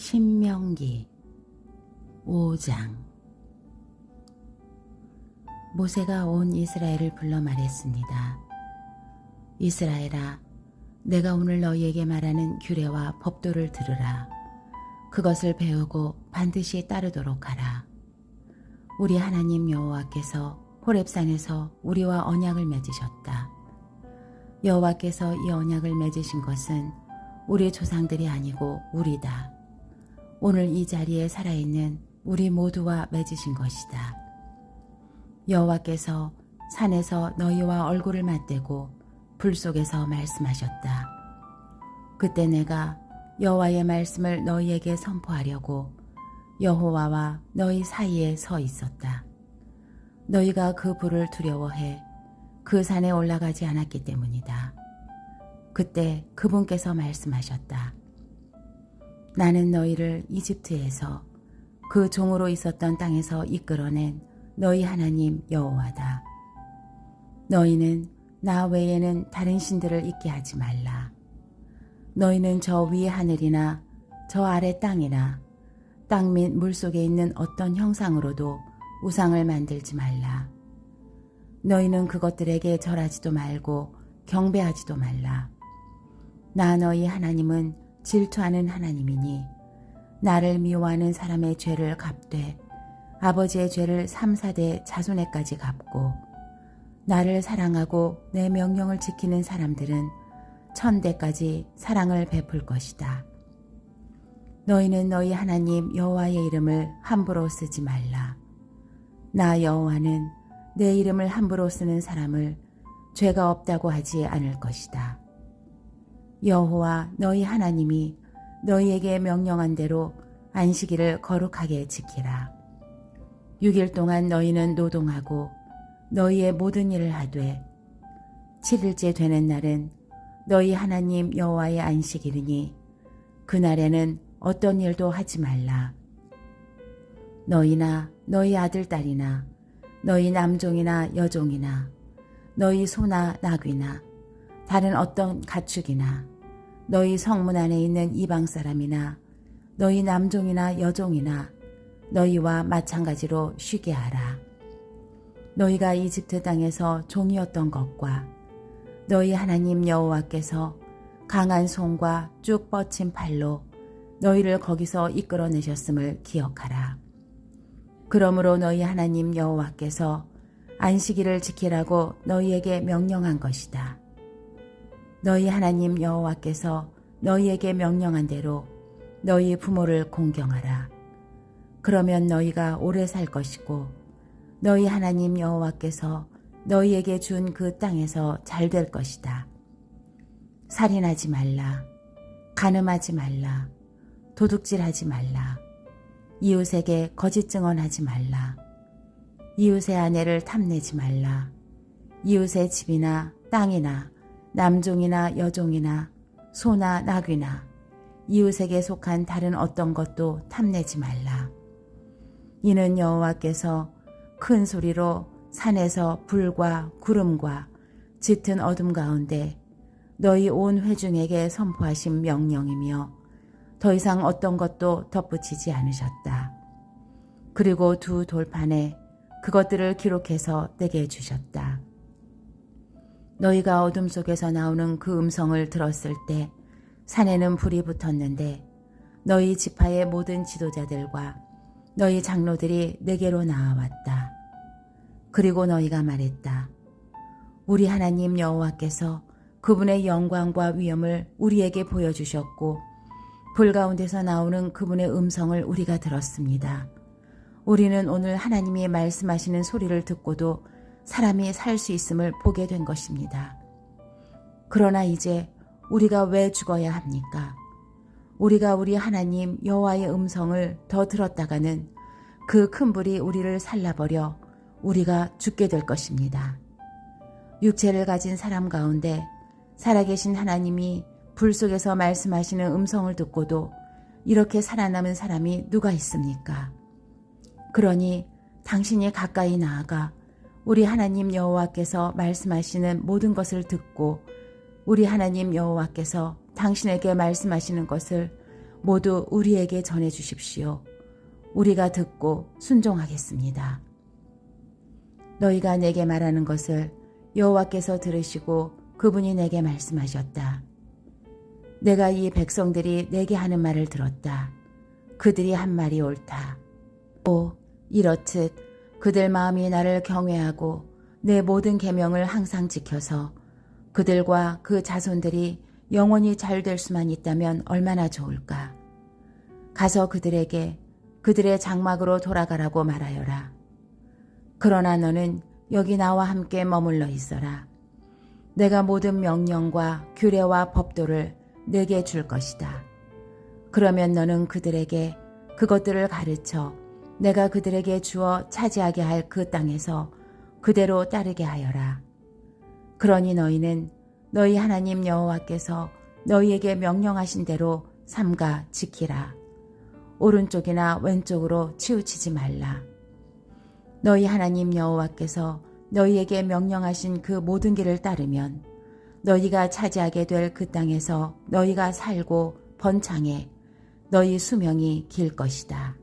신명기 5장 모세가 온 이스라엘을 불러 말했습니다. 이스라엘아, 내가 오늘 너희에게 말하는 규례와 법도를 들으라. 그것을 배우고 반드시 따르도록 하라. 우리 하나님 여호와께서 호렙산에서 우리와 언약을 맺으셨다. 여호와께서 이 언약을 맺으신 것은 우리 조상들이 아니고 우리다. 오늘 이 자리에 살아있는 우리 모두와 맺으신 것이다. 여호와께서 산에서 너희와 얼굴을 맞대고 불 속에서 말씀하셨다. 그때 내가 여호와의 말씀을 너희에게 선포하려고 여호와와 너희 사이에 서 있었다. 너희가 그 불을 두려워해 그 산에 올라가지 않았기 때문이다. 그때 그분께서 말씀하셨다. 나는 너희를 이집트에서 그 종으로 있었던 땅에서 이끌어낸 너희 하나님 여호와다. 너희는 나 외에는 다른 신들을 있게 하지 말라. 너희는 저 위의 하늘이나 저 아래 땅이나 땅 및 물 속에 있는 어떤 형상으로도 우상을 만들지 말라. 너희는 그것들에게 절하지도 말고 경배하지도 말라. 나 너희 하나님은 질투하는 하나님이니 나를 미워하는 사람의 죄를 갚되 아버지의 죄를 3, 4대 자손에까지 갚고 나를 사랑하고 내 명령을 지키는 사람들은 천대까지 사랑을 베풀 것이다. 너희는 너희 하나님 여호와의 이름을 함부로 쓰지 말라. 나 여호와는 내 이름을 함부로 쓰는 사람을 죄가 없다고 하지 않을 것이다. 여호와 너희 하나님이 너희에게 명령한 대로 안식일을 거룩하게 지키라. 6일 동안 너희는 노동하고 너희의 모든 일을 하되 7일째 되는 날은 너희 하나님 여호와의 안식일이니 그날에는 어떤 일도 하지 말라. 너희나 너희 아들 딸이나 너희 남종이나 여종이나 너희 소나 나귀나 다른 어떤 가축이나 너희 성문 안에 있는 이방 사람이나 너희 남종이나 여종이나 너희와 마찬가지로 쉬게 하라. 너희가 이집트 땅에서 종이었던 것과 너희 하나님 여호와께서 강한 손과 쭉 뻗친 팔로 너희를 거기서 이끌어내셨음을 기억하라. 그러므로 너희 하나님 여호와께서 안식일을 지키라고 너희에게 명령한 것이다. 너희 하나님 여호와께서 너희에게 명령한 대로 너희 부모를 공경하라. 그러면 너희가 오래 살 것이고 너희 하나님 여호와께서 너희에게 준 그 땅에서 잘 될 것이다. 살인하지 말라. 간음하지 말라. 도둑질하지 말라. 이웃에게 거짓 증언하지 말라. 이웃의 아내를 탐내지 말라. 이웃의 집이나 땅이나 남종이나 여종이나 소나 나귀나 이웃에게 속한 다른 어떤 것도 탐내지 말라. 이는 여호와께서 큰 소리로 산에서 불과 구름과 짙은 어둠 가운데 너희 온 회중에게 선포하신 명령이며 더 이상 어떤 것도 덧붙이지 않으셨다. 그리고 두 돌판에 그것들을 기록해서 내게 주셨다. 너희가 어둠 속에서 나오는 그 음성을 들었을 때 산에는 불이 붙었는데 너희 지파의 모든 지도자들과 너희 장로들이 내게로 나와왔다. 그리고 너희가 말했다. 우리 하나님 여호와께서 그분의 영광과 위엄을 우리에게 보여주셨고 불 가운데서 나오는 그분의 음성을 우리가 들었습니다. 우리는 오늘 하나님이 말씀하시는 소리를 듣고도 사람이 살 수 있음을 보게 된 것입니다. 그러나 이제 우리가 왜 죽어야 합니까? 우리가 우리 하나님 여호와의 음성을 더 들었다가는 그 큰 불이 우리를 살라버려 우리가 죽게 될 것입니다. 육체를 가진 사람 가운데 살아계신 하나님이 불 속에서 말씀하시는 음성을 듣고도 이렇게 살아남은 사람이 누가 있습니까? 그러니 당신이 가까이 나아가 우리 하나님 여호와께서 말씀하시는 모든 것을 듣고 우리 하나님 여호와께서 당신에게 말씀하시는 것을 모두 우리에게 전해 주십시오. 우리가 듣고 순종하겠습니다. 너희가 내게 말하는 것을 여호와께서 들으시고 그분이 내게 말씀하셨다. 내가 이 백성들이 내게 하는 말을 들었다. 그들이 한 말이 옳다. 오 이렇듯 그들 마음이 나를 경외하고 내 모든 계명을 항상 지켜서 그들과 그 자손들이 영원히 잘 될 수만 있다면 얼마나 좋을까. 가서 그들에게 그들의 장막으로 돌아가라고 말하여라. 그러나 너는 여기 나와 함께 머물러 있어라. 내가 모든 명령과 규례와 법도를 내게 줄 것이다. 그러면 너는 그들에게 그것들을 가르쳐 내가 그들에게 주어 차지하게 할 그 땅에서 그대로 따르게 하여라. 그러니 너희는 너희 하나님 여호와께서 너희에게 명령하신 대로 삼가 지키라. 오른쪽이나 왼쪽으로 치우치지 말라. 너희 하나님 여호와께서 너희에게 명령하신 그 모든 길을 따르면 너희가 차지하게 될 그 땅에서 너희가 살고 번창해 너희 수명이 길 것이다.